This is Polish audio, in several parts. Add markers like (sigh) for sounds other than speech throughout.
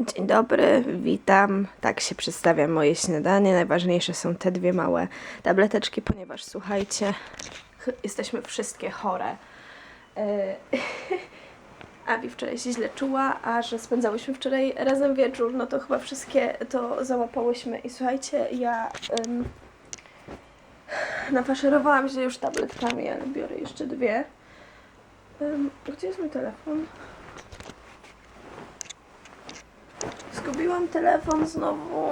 Dzień dobry, witam. Tak się przedstawia moje śniadanie. Najważniejsze są te dwie małe tableteczki, ponieważ słuchajcie, ch- (laughs) jesteśmy wszystkie chore. E, (laughs) Abi wczoraj się źle czuła, a że spędzałyśmy wczoraj razem wieczór, no to chyba wszystkie to załapałyśmy. I słuchajcie, ja um, nafaszerowałam się już tabletkami, ale biorę jeszcze dwie. Em, gdzie jest mój telefon? Zgubiłam telefon znowu.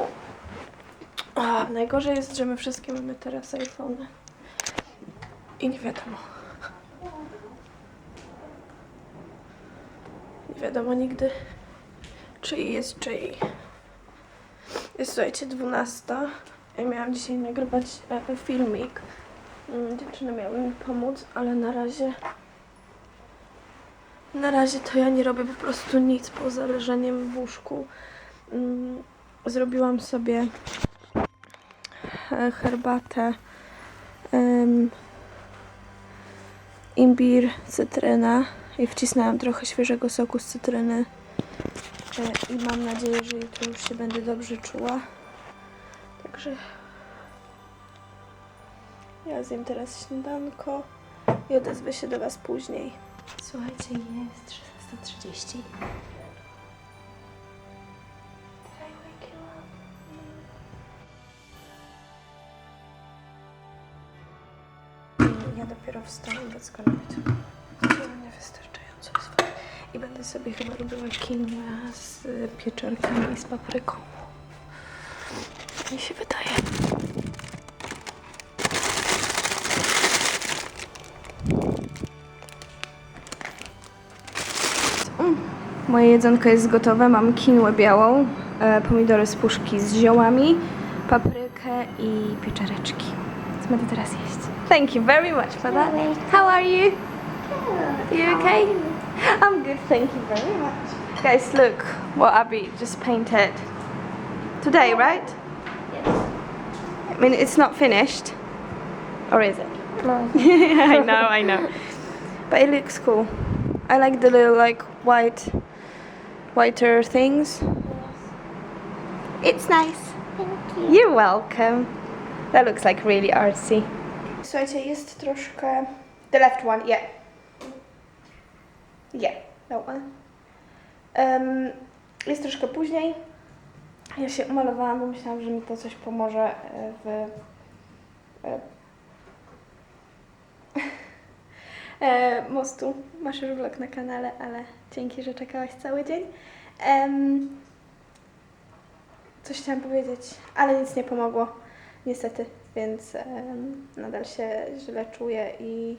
Najgorzej jest, że my wszystkie mamy teraz iPhone. I nie wiadomo. Wiadomo nigdy, czyj jest czyj. Jest słuchajcie, 12. Ja miałam dzisiaj nagrywać e, filmik. Mm, Dziewczyny miały mi pomóc, ale na razie na razie to ja nie robię po prostu nic poza leżeniem w łóżku. Mm, Zrobiłam sobie e, herbatę em, imbir, cytryna i wcisnęłam trochę świeżego soku z cytryny E, i mam nadzieję, że jutro już się będę dobrze czuła. Także ja zjem teraz śniadanko i odezwę się do Was później. Słuchajcie, jest 16.30. Ja dopiero wstałam, więc gonna be wystarczająco jest fajnie. I będę sobie chyba robiła quinoa z pieczarkami i z papryką. Tak mi się wydaje. Mm. Moje jedzonko jest gotowe. Mam kinłę białą, e, pomidory z puszki z ziołami, paprykę i pieczareczki. Co będę teraz jeść? Thank you very much for that. How are you? You okay? I'm good, thank you very much. Guys, look what Abby just painted. Today, right? Yes. I mean, it's not finished. Or is it? No. (laughs) I know, I know. But it looks cool. I like the little like white, whiter things. Yes. It's nice. Thank you. You're welcome. That looks like really artsy. Słuchajcie, jest troszkę... The left one, yeah. Yeah, that one. Um, jest troszkę później. Ja się umalowałam, bo myślałam, że mi to coś pomoże e, w... e, (laughs) e, mostu. Masz już vlog na kanale, ale dzięki, że czekałaś cały dzień. Em, coś chciałam powiedzieć, ale nic nie pomogło, niestety, więc em, nadal się źle czuję i,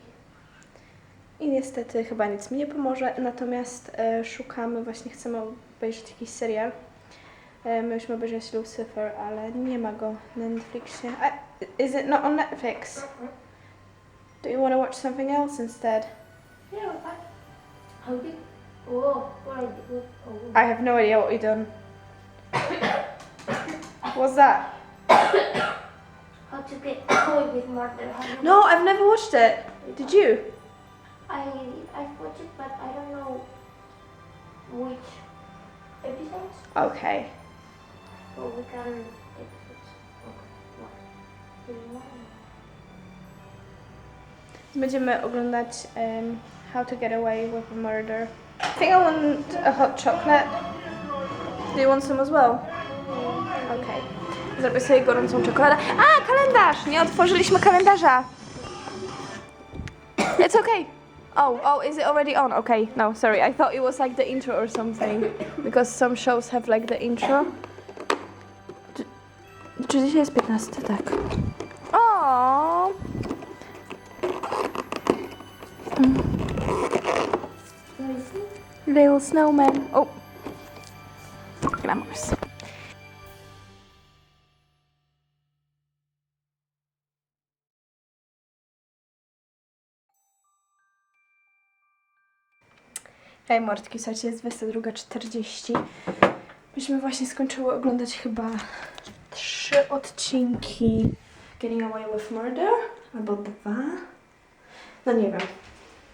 i niestety chyba nic mi nie pomoże. Natomiast e, szukamy, właśnie chcemy obejrzeć jakiś serial. E, myśmy obejrzeć Lucifer, ale nie ma go na Netflixie. A, is it not on Netflix? Do you want to watch something else instead? Yeah, I? Oh, what I? Oh. I have no idea what you've done. What's that? How to get toy with you- No, I've never watched it. Did you? I I watched it, but I don't know which episodes. Okay. So we can episodes. Będziemy oglądać um, How to Get Away with a Murder. I think I want a hot chocolate. Do you want some as well? Okay. Zrobię sobie gorącą czekoladę. A, kalendarz! Nie otworzyliśmy kalendarza. It's okay. Oh, oh, is it already on? Okay, no, sorry. I thought it was like the intro or something. Because some shows have like the intro. Czy, czy dzisiaj jest 15? Tak. O. Little snowman. Oh. Glamorous. Hej Mortki, słuchajcie, jest 22.40. Myśmy właśnie skończyły oglądać chyba trzy odcinki Getting Away with Murder, albo dwa. No nie wiem.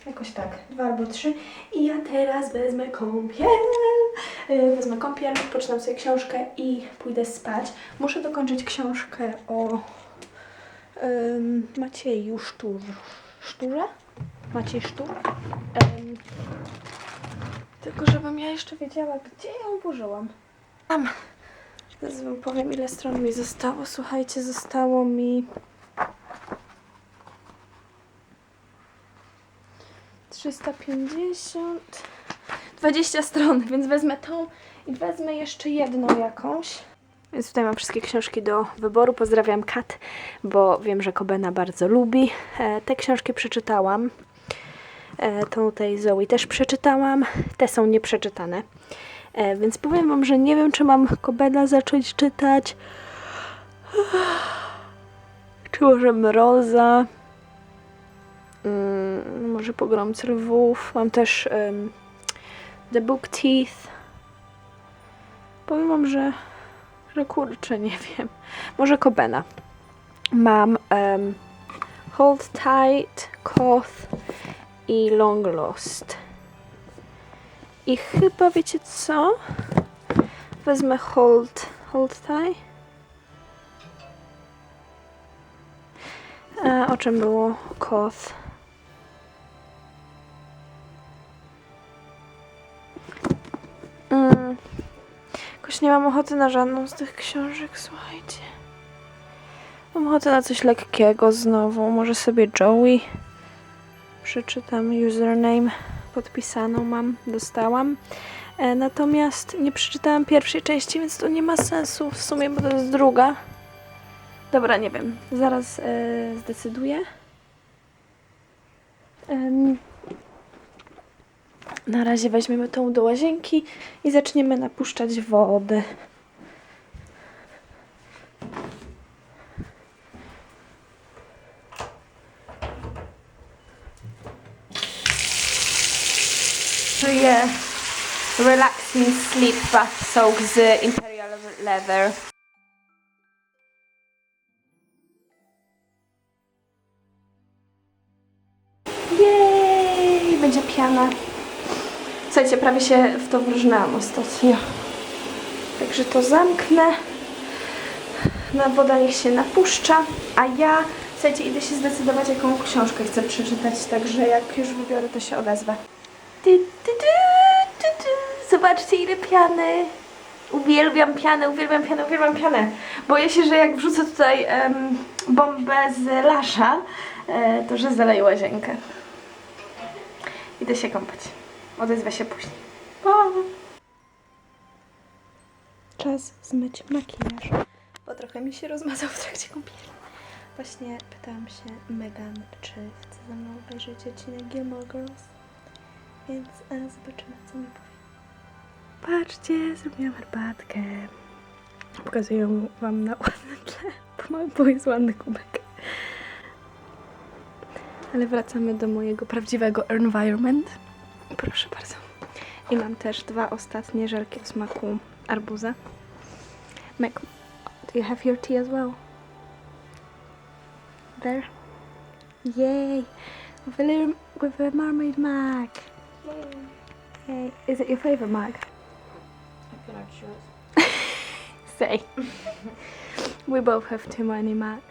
Jakoś tak, dwa albo trzy. I ja teraz wezmę kąpiel. Yy, Wezmę kąpiel, poczytam sobie książkę i pójdę spać. Muszę dokończyć książkę o um, Macieju Sztur. Szturze? Maciej Sztur? Em, tylko żebym ja jeszcze wiedziała, gdzie ją włożyłam. Tam. Zaraz wam powiem, ile stron mi zostało. Słuchajcie, zostało mi... 350... 20 stron, więc wezmę tą i wezmę jeszcze jedną jakąś. Więc tutaj mam wszystkie książki do wyboru. Pozdrawiam Kat, bo wiem, że Kobena bardzo lubi. E, te książki przeczytałam. E, tą tej Zoe też przeczytałam. Te są nieprzeczytane. E, więc powiem Wam, że nie wiem, czy mam Kobena zacząć czytać. (sighs) Czy może Mroza. Mm, może Pogromcy Lwów. Mam też em, The Book Teeth. Powiem Wam, że, że kurczę, nie (laughs) wiem. Może Kobena. Mam em, Hold Tight, Koth i Long Lost. I chyba wiecie co? Wezmę Hold, hold Tight. E, o czym było Koth? Mm. Jakoś nie mam ochoty na żadną z tych książek, słuchajcie. Mam ochotę na coś lekkiego znowu. Może sobie Joey przeczytam. Username podpisaną mam, dostałam. E, natomiast nie przeczytałam pierwszej części, więc to nie ma sensu w sumie, bo to jest druga. Dobra, nie wiem. Zaraz e, zdecyduję. Na razie weźmiemy tą do łazienki i zaczniemy napuszczać wodę. Czuję relaxing sleep bath soak z Imperial Leather. Jej! Będzie piana. Słuchajcie, prawie się w to wróżnęłam ostatnio. Także to zamknę. Na woda niech się napuszcza, a ja, słuchajcie, idę się zdecydować, jaką książkę chcę przeczytać, także jak już wybiorę, to się odezwę. Zobaczcie, ile piany. Uwielbiam pianę, uwielbiam pianę, uwielbiam pianę. Boję się, że jak wrzucę tutaj bombę z lasza, e, to że zaleję łazienkę. Idę się kąpać. Odezwę się później. Pa! Czas zmyć makijaż, bo trochę mi się rozmazał w trakcie kąpieli. Właśnie pytałam się Megan, czy chce ze mną obejrzeć odcinek Gilmore Girls, więc e, zobaczymy, co mi powie. Patrzcie, zrobiłam herbatkę. Pokazuję Wam na ładnym tle, bo, jest ładny kubek. Ale wracamy do mojego prawdziwego environment. Proszę bardzo. I mam też dwa ostatnie żelki o smaku arbuza. Meg, do you have your tea as well? There? Yay! With a, little, with a mermaid mug. Yay. Is it your favorite mug? I feel like yours. (laughs) Say. (laughs) we both have too many mugs.